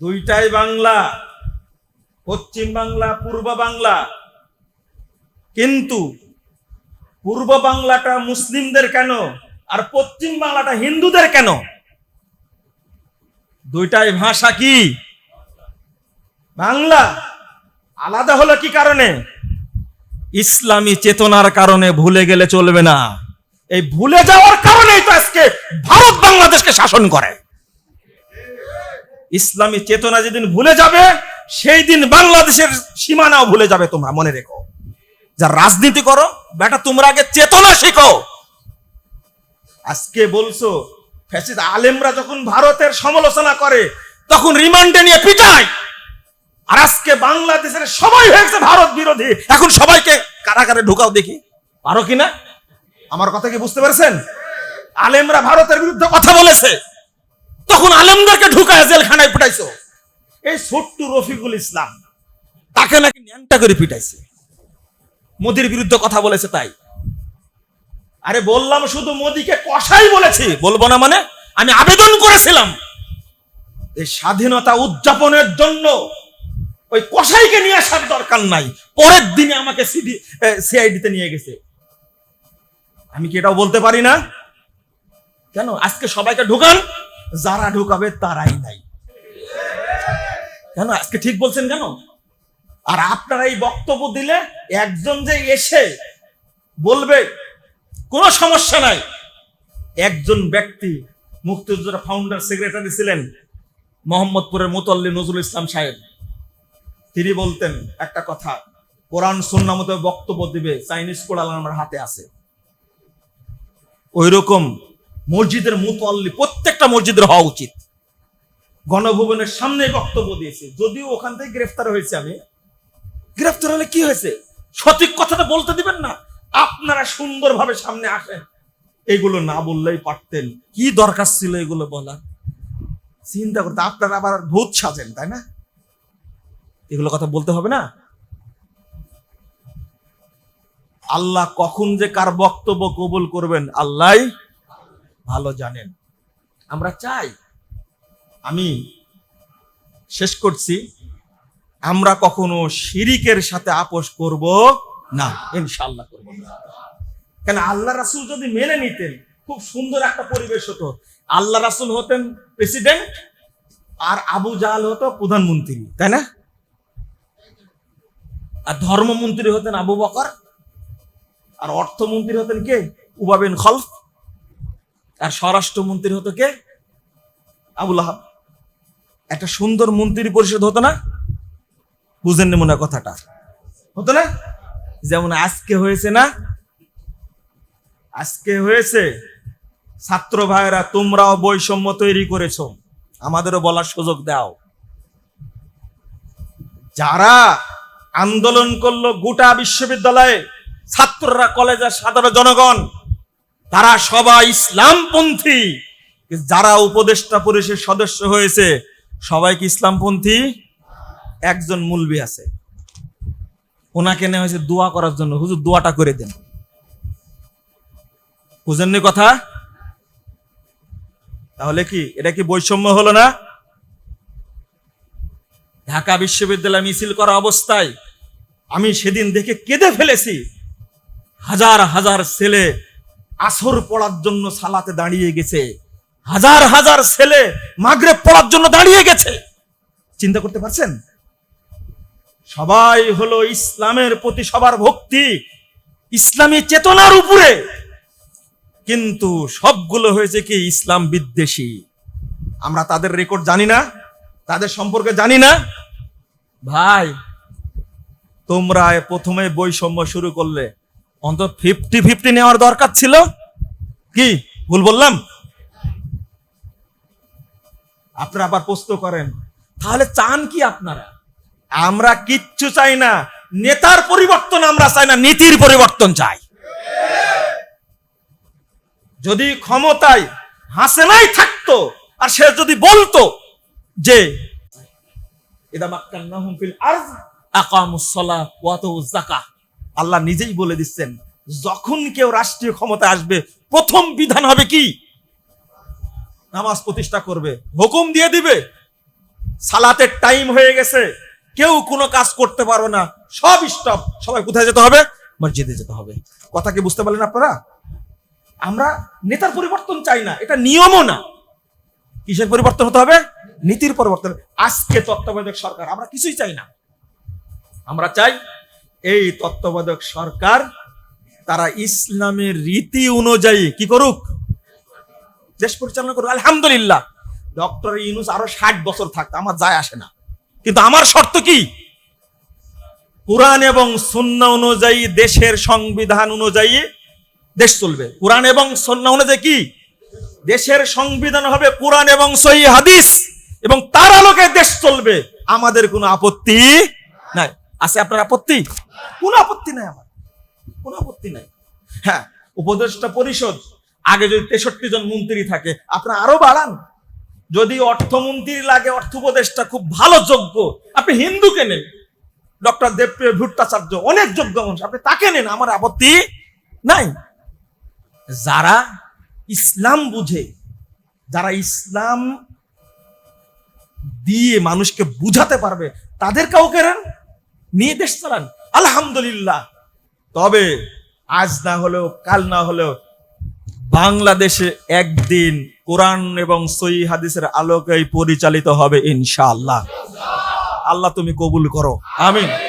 দুইটাই বাংলা, পশ্চিম বাংলা, পূর্ব বাংলা। কিন্তু পূর্ব বাংলাটা মুসলিমদের কেন আর পশ্চিম বাংলাটা হিন্দুদের কেন? দুইটাই ভাষা কি? বাংলা। আলাদা হলো কি কারণে? ইসলামী চেতনার কারণে ভুলে গেলে চলবে না। এই ভুলে যাওয়ার কারণেই তো আজকে ভারত বাংলাদেশকে শাসন করে। ইসলামী চেতনা যেদিন ভুলে যাবে, সেই দিন বাংলাদেশের সীমানাও ভুলে যাবে তোমরা, মনে রেখো। যা রাজনীতি করো, বেটা, তোমরা আগে চেতনা শেখো। আজকে বলছো ফ্যাসিদ আলেমরা যখন ভারতের সমালোচনা করে, তখন রিমান্ডে নিয়ে পিটায়। আর আজকে বাংলাদেশের সবাই হয়েছে ভারত বিরোধী। এখন সবাইকে কারাগারে ঢুকাও দেখি। পারো কিনা? আমার কথা কি বুঝতে পারছেন? আলেমরা ভারতের বিরুদ্ধে কথা বলেছে। তখন আলেমদেরকে ঢুকায় জেলখানায় পিটাইছো। এই ছোট্ট রফিকুল ইসলাম। তাকে নাকি ন্যাংটা করে পিটাইছে। মোদির বিরুদ্ধে কথা বলেছে তাই। আরে বললাম শুধু মোদিকে কষাই বলেছি। বলব না মানে? আমি আবেদন করেছিলাম। এই স্বাধীনতা উদযাপনের জন্য ওই কসাইকে নিয়ে আসার দরকার নাই। পরের দিনে আমাকে সিডি সিআইডিতে নিয়ে গেছে। আমি কি এটাও বলতে পারি না? কেন? আজকে সবাইকে ঢুকান। যারা ঢুকাবে তারাই নাই। কেন? আজকে ঠিক বলছেন কেন? আর আপনারা এই বক্তব্য দিলে একজন যে এসে বলবে, কোনো সমস্যা নাই। একজন ব্যক্তি, মুক্তিযোদ্ধা ফাউন্ডার সেক্রেটারি ছিলেন মোহাম্মদপুরের মুতল্লি নজরুল ইসলাম সাহেব। তিনি বলতেন একটা কথা, কোরআন সন্না মতো বক্তব্য দিবে, চাইনিজ কোরআন আমার হাতে আছে। ওই রকম মসজিদের মুতল্লি, প্রত্যেকটা মসজিদের হওয়া উচিত। গণভবনের সামনে বক্তব্য দিয়েছে। যদিও ওখান থেকে গ্রেফতার হয়েছে আমি। গ্রেফতার হলে কি হয়েছে? সঠিক কথাটা বলতে দিবেন না? আপনারা সুন্দরভাবে সামনে আসেন। এগুলো না বললেই পারতেন। কি দরকার ছিল এগুলো বলার? চিন্তা করতে, আপনারা আবার ভূত সাজেন, তাই না? এগুলো কথা বলতে হবে না? আল্লাহ কখন যে কার বক্তব্য কবুল করবেন আল্লাহ ভালো জানেন। আমরা চাই, আমি শেষ করছি, আমরা কখনো শিরিকের সাথে আপোষ করব না। ইনশাল্লাহ করব না। কেন, আল্লাহ রাসুল যদি মেনে নিতেন, খুব সুন্দর একটা পরিবেশ হতো। আল্লাহ রাসুল হতেন প্রেসিডেন্ট, আর আবু জাহাল হতো প্রধানমন্ত্রী, তাই না? আর ধর্মমন্ত্রী হতেন আবু বকর, আর অর্থমন্ত্রী হতেন কে? উবাবিন খলফ। আর স্বরাষ্ট্রমন্ত্রী হতো কে? আবুল আহাব। একটা সুন্দর মন্ত্রী পরিষদ হতো না? বুঝেন মনে কথাটা। হতো না? যেমন আজকে হয়েছে না? আজকে হয়েছে, ছাত্র ভাইরা তোমরাও বৈষম্য তৈরি করেছ। আমাদেরও বলার সুযোগ দাও। যারা আন্দোলন করল গোটা বিশ্ববিদ্যালয়ে, ছাত্ররা, কলেজের সাধারণ জনগণ তারা সবাই ইসলামপন্থী। যারা উপদেষ্টা পরিষদের সদস্য হয়েছে, সবাই কি ইসলামপন্থী? একজন মুলবি আছে। ওনাকে নেওয়া হয়েছে দোয়া করার জন্য। হুজুর, দোয়াটা করে দেন। বুঝেননি কথা? তাহলে কি, এটা কি বৈষম্য হলো না? ঢাকা বিশ্ববিদ্যালয় মিছিল করা অবস্থায় আমি সেদিন দেখে কেঁদে ফেলেছি। হাজার হাজার ছেলে আসর পড়ার জন্য সালাতে দাঁড়িয়ে গেছে। হাজার হাজার ছেলে মাগরে পড়ার জন্য দাঁড়িয়ে গেছে। চিন্তা করতে পারছেন? সবাই হলো ইসলামের প্রতি সবার ভক্তি, ইসলামী চেতনার উপরে। কিন্তু সবগুলো হয়েছে কি ইসলাম বিদ্বেষী। আমরা তাদের রেকর্ড জানি না, তাদের সম্পর্কে জানি না। ভাই, তোমরা প্রথমে বৈষম্য শুরু করলে। অন্তত ফিফটি ফিফটি নেওয়ার দরকার ছিল। কি? ভুল বললাম? আপনারা আবার প্রশ্ন করেন, তাহলে চান কি আপনারা? আমরা কিচ্ছু চাই না, নেতার পরিবর্তন আমরা চাই না, নীতির পরিবর্তন চাই। যদি ক্ষমতায় হাসেনাই থাকতো, আর সে যদি বলতো যে, ইদা মাক্কান্নাহুম ফিল আরজ আকামুস সালাহ ওয়া যাকাহ আল্লাহ নিজেই বলে দিচ্ছেন, যখন কেউ রাষ্ট্রীয় ক্ষমতা আসবে, প্রথম বিধান হবে কি? নামাজ প্রতিষ্ঠা করবে, হুকুম দিয়ে দিবে, সালাতের টাইম হয়ে গেছে, কেউ কোনো কাজ করতে পারবে না, সব স্টপ সবাই কোথায় যেতে হবে? মসজিদে যেতে হবে। কথা কি বুঝতে পারলেন আপনারা? আমরা নেতার পরিবর্তন চাই না, এটা নিয়মও না। কিসের পরিবর্তন হতে হবে? নীতির পরিবর্তন। আজকে তত্ত্বাবধায়ক সরকার, আমরা কিছুই চাই না। আমরা চাই এই তত্ত্বাবধায়ক সরকার, তারা ইসলামের রীতি অনুযায়ী কি করুক? দেশ পরিচালনা করুক। আলহামদুলিল্লাহ, ডক্টর ইউনুস আরও ষাট বছর থাকতো, আমার যায় আসে না। কিন্তু আমার শর্ত কি? কোরআন এবং সুন্না অনুযায়ী, দেশের সংবিধান অনুযায়ী দেশ চলবে। কোরআন এবং সন্না অনুযায়ী কি? দেশের সংবিধান হবে কোরআন এবং সহি হাদিস, এবং তার আলোকে দেশ চলবে। আমাদের কোনো আপত্তি নাই। আছে আপনার আপত্তি? কোনো আপত্তি নাই আমার। কোনো আপত্তি নাই। হ্যাঁ উপদেষ্টা পরিষদ, আগে যদি তেষট্টি জন মন্ত্রী থাকে, আপনারা আরও বাড়ান। যদি অর্থমন্ত্রী লাগে, অর্থ উপদেষ্টা খুব ভালো যোগ্য, আপনি হিন্দুকে নেন। ডক্টর দেবপ্রিয় ভট্টাচার্য অনেক যোগ্য মানুষ, আপনি তাকে নেন, আমার আপত্তি নাই। যারা ইসলাম বুঝে, যারা ইসলাম দিয়ে মানুষকে বুঝাতে পারবে, তাদের কাউকে নিয়ে দেশ চালান। আলহামদুলিল্লাহ। তবে আজ না হলেও, কাল না হলেও বাংলাদেশে একদিন কোরআন এবং সই হাদিসের আলোকেই পরিচালিত হবে ইনশাআল্লাহ। আল্লাহ তুমি কবুল করো। আমিন।